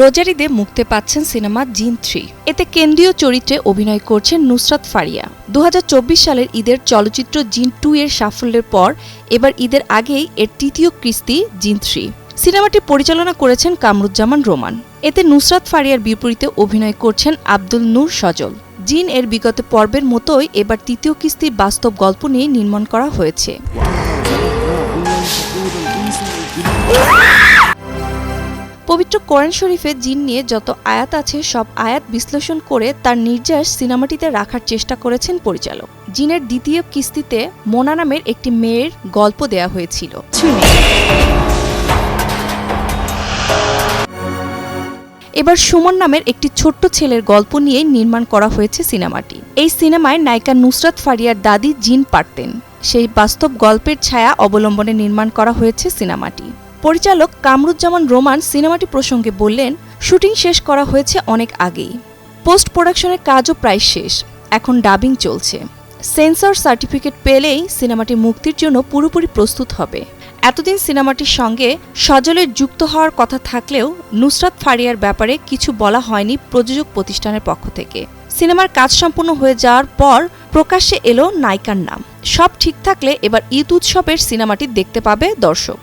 রোজারিদে মুক্তি পাচ্ছেন সিনেমা জিন থ্রি। এতে কেন্দ্রীয় চরিত্রে অভিনয় করছেন নুসরাত ফারিয়া। দু হাজার চব্বিশ সালের ঈদের চলচ্চিত্র জিন টু এর সাফল্যের পর এবার ঈদের আগেই এর তৃতীয় কিস্তি জিন থ্রি। সিনেমাটি পরিচালনা করেছেন কামরুজ্জামান রোমান। এতে নুসরাত ফারিয়ার বিপরীতে অভিনয় করছেন আব্দুল নূর সজল। জিন এর বিগত পর্বের মতোই এবার তৃতীয় কিস্তির বাস্তব গল্প নিয়ে নির্মাণ করা হয়েছে। কোরআন শরীফে জিন নিয়ে যত আয়াত আছে, সব আয়াত বিশ্লেষণ করে তার নির্যাস সিনেমাটিতে রাখার চেষ্টা করেছেন পরিচালক। জিনের দ্বিতীয় কিস্তিতে মোনা নামের একটি মেয়ের গল্প দেয়া হয়েছিল। এবার সুমন নামের একটি ছোট্ট ছেলের গল্প নিয়ে নির্মাণ করা হয়েছে সিনেমাটি। এই সিনেমায় নায়িকা নুসরাত ফারিয়ার দাদি জিন পারতেন। সেই বাস্তব গল্পের ছায়া অবলম্বনে নির্মাণ করা হয়েছে সিনেমাটি। পরিচালক কামরুজ্জামান রোমান সিনেমাটি প্রসঙ্গে বললেন, শুটিং শেষ করা হয়েছে অনেক আগেই। পোস্ট প্রোডাকশনের কাজও প্রায় শেষ। এখন ডাবিং চলছে। সেন্সর সার্টিফিকেট পেলেই সিনেমাটি মুক্তির জন্য পুরোপুরি প্রস্তুত হবে। এতদিন সিনেমাটির সঙ্গে সজলের যুক্ত হওয়ার কথা থাকলেও নুসরাত ফারিয়ার ব্যাপারে কিছু বলা হয়নি প্রযোজক প্রতিষ্ঠানের পক্ষ থেকে। সিনেমার কাজ সম্পূর্ণ হয়ে যাওয়ার পর প্রকাশ্যে এলো নায়িকার নাম। সব ঠিক থাকলে এবার ঈদ উৎসবের সিনেমাটি দেখতে পাবে দর্শক।